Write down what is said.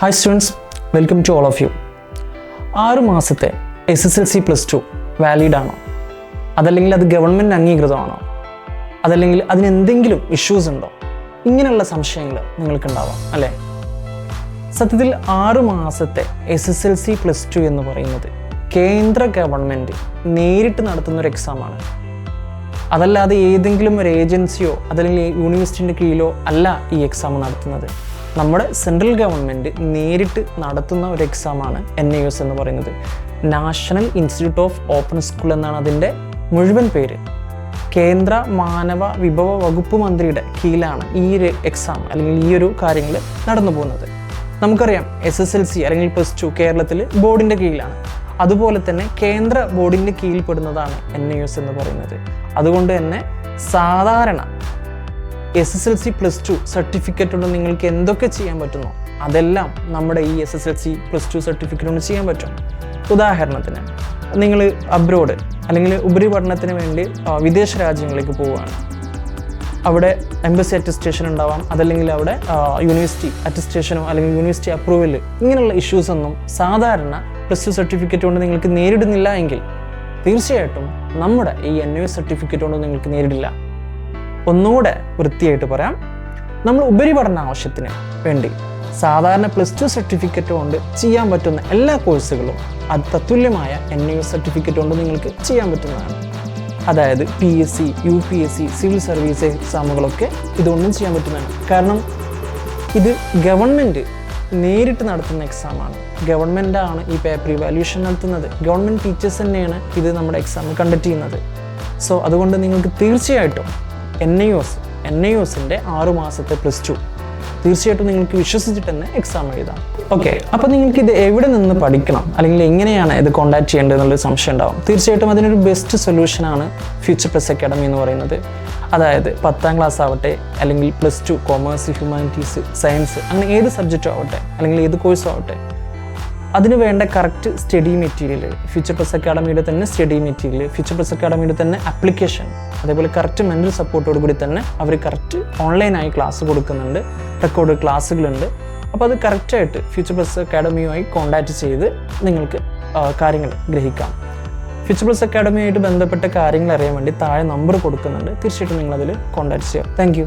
Hi students welcome to all of you ആറ് മാസത്തെ S S L C plus two valid ആണോ? അതല്ലെങ്കിൽ അത് ഗവൺമെന്റ് അംഗീകൃതമാണോ? അതല്ലെങ്കിൽ അതിന് എന്തെങ്കിലും ഇഷ്യൂസ് ഉണ്ടോ? ഇങ്ങനെയുള്ള സംശയങ്ങൾ നിങ്ങൾക്കുണ്ടാവാം അല്ലേ? സത്യത്തിൽ ആറ് മാസത്തെ S S L C plus two എന്ന് പറയുന്നത് കേന്ദ്ര ഗവൺമെന്റ് നേരിട്ട് നടത്തുന്ന ഒരു എക്സാമാണ് അതല്ലാതെ ഏതെങ്കിലും ഒരു ഏജൻസിയോ അതല്ലെങ്കിൽ യൂണിവേഴ്സിറ്റിന്റെ കീഴിലോ അല്ല ഈ എക്സാം നടത്തുന്നത്. നമ്മുടെ സെൻട്രൽ ഗവൺമെന്റ് നേരിട്ട് നടത്തുന്ന ഒരു എക്സാമാണ് എൻ ഐ എസ് എന്ന് പറയുന്നത്. National institute of open school എന്നാണ് അതിന്റെ മുഴുവൻ പേര്. കേന്ദ്ര മാനവ വിഭവ വകുപ്പ് മന്ത്രിയുടെ കീഴിലാണ് ഈ ഒരു എക്സാം അല്ലെങ്കിൽ ഈ ഒരു കാര്യങ്ങൾ നടന്നു പോകുന്നത്. നമുക്കറിയാം എസ് എസ് എൽ സി അല്ലെങ്കിൽ പ്ലസ് ടു കേരളത്തിൽ ബോർഡിന്റെ കീഴിലാണ്. അതുപോലെ തന്നെ കേന്ദ്ര ബോർഡിന്റെ കീഴിൽപ്പെടുന്നതാണ് എൻ ഐ എസ് എന്ന് പറയുന്നത്. അതുകൊണ്ട് തന്നെ സാധാരണ S S L C plus two certificate കൊണ്ട് നിങ്ങൾക്ക് എന്തൊക്കെ ചെയ്യാൻ പറ്റുമോ അതെല്ലാം നമ്മുടെ ഈ S S L C plus two certificate കൊണ്ട് ചെയ്യാൻ പറ്റും. ഉദാഹരണത്തിന് നിങ്ങൾ അബ്രോഡ് അല്ലെങ്കിൽ ഉപരിപഠനത്തിന് വേണ്ടി വിദേശ രാജ്യങ്ങളിലേക്ക് പോവുകയാണ്. അവിടെ എംബസി അറ്റസ്റ്റേഷൻ ഉണ്ടാവാം അതല്ലെങ്കിൽ അവിടെ യൂണിവേഴ്സിറ്റി അറ്റസ്റ്റേഷനോ അല്ലെങ്കിൽ യൂണിവേഴ്സിറ്റി അപ്രൂവൽ ഇങ്ങനെയുള്ള ഇഷ്യൂസ് ഒന്നും സാധാരണ പ്ലസ് ടു സർട്ടിഫിക്കറ്റ് കൊണ്ട് നിങ്ങൾക്ക് നേരിടുന്നില്ല എങ്കിൽ തീർച്ചയായിട്ടും നമ്മുടെ ഈ എൻ എസ് സർട്ടിഫിക്കറ്റ് കൊണ്ട് നിങ്ങൾക്ക് നേരിടില്ല. ഒന്നുകൂടെ വൃത്തിയായിട്ട് പറയാം. നമ്മൾ ഉപരിപഠന ആവശ്യത്തിന് വേണ്ടി സാധാരണ പ്ലസ് ടു സർട്ടിഫിക്കറ്റ് കൊണ്ട് ചെയ്യാൻ പറ്റുന്ന എല്ലാ കോഴ്സുകളും അത് തത്തുല്യമായ എൻ യു സർട്ടിഫിക്കറ്റ് കൊണ്ട് നിങ്ങൾക്ക് ചെയ്യാൻ പറ്റുന്നതാണ്. അതായത് P S C U P S C civil service എക്സാമുകളൊക്കെ ഇതുകൊണ്ടും ചെയ്യാൻ പറ്റുന്നതാണ്. കാരണം ഇത് ഗവൺമെന്റ് നേരിട്ട് നടത്തുന്ന എക്സാമാണ് ഗവൺമെന്റാണ് ഈ പേപ്പർ ഇവാലുവേഷൻ നടത്തുന്നത്. ഗവൺമെന്റ് ടീച്ചേഴ്സ് തന്നെയാണ് ഇത് നമ്മുടെ എക്സാം കണ്ടക്ട് ചെയ്യുന്നത്. സോ അതുകൊണ്ട് നിങ്ങൾക്ക് തീർച്ചയായിട്ടും N I O S N I ഒസിന്റെ ആറു മാസത്തെ പ്ലസ് ടു തീർച്ചയായിട്ടും നിങ്ങൾക്ക് വിശ്വസിച്ചിട്ട് തന്നെ എക്സാം എഴുതാം. ഓക്കെ അപ്പോൾ നിങ്ങൾക്ക് ഇത് എവിടെ നിന്ന് പഠിക്കണം? അല്ലെങ്കിൽ എങ്ങനെയാണ് ഇത് കോൺടാക്ട് ചെയ്യേണ്ടത് എന്നുള്ളൊരു സംശയം ഉണ്ടാവും. തീർച്ചയായിട്ടും അതിനൊരു ബെസ്റ്റ് സൊല്യൂഷനാണ് ഫ്യൂച്ചർ പ്ലസ് അക്കാഡമി എന്ന് പറയുന്നത്. അതായത് പത്താം ക്ലാസ് ആവട്ടെ അല്ലെങ്കിൽ plus two commerce humanities science അങ്ങനെ ഏത് സബ്ജക്റ്റും ആവട്ടെ അല്ലെങ്കിൽ ഏത് കോഴ്സും ആവട്ടെ അതിന് വേണ്ട correct study material future plus അക്കാഡമിയുടെ തന്നെ സ്റ്റഡി മെറ്റീരിയൽ ഫ്യൂച്ചർ പ്ലസ് അക്കാഡമിയുടെ തന്നെ അപ്ലിക്കേഷൻ അതേപോലെ കറക്റ്റ് മെന്റൽ സപ്പോർട്ടോട് കൂടി തന്നെ അവർ കറക്റ്റ് ഓൺലൈനായി ക്ലാസ് കൊടുക്കുന്നുണ്ട് റെക്കോർഡ് ക്ലാസ്സുകളുണ്ട് അപ്പോൾ അത് കറക്റ്റായിട്ട് ഫ്യൂച്ചർ പ്ലസ് അക്കാഡമിയുമായി കോൺടാക്റ്റ് ചെയ്ത് നിങ്ങൾക്ക് കാര്യങ്ങൾ ഗ്രഹിക്കാം. ഫ്യൂച്ചർ പ്ലസ് അക്കാഡമിയുമായിട്ട് ബന്ധപ്പെട്ട കാര്യങ്ങൾ അറിയാൻ വേണ്ടി താഴെ നമ്പർ കൊടുക്കുന്നുണ്ട്. തീർച്ചയായിട്ടും നിങ്ങളതിൽ കോൺടാക്ട് ചെയ്യാം. താങ്ക്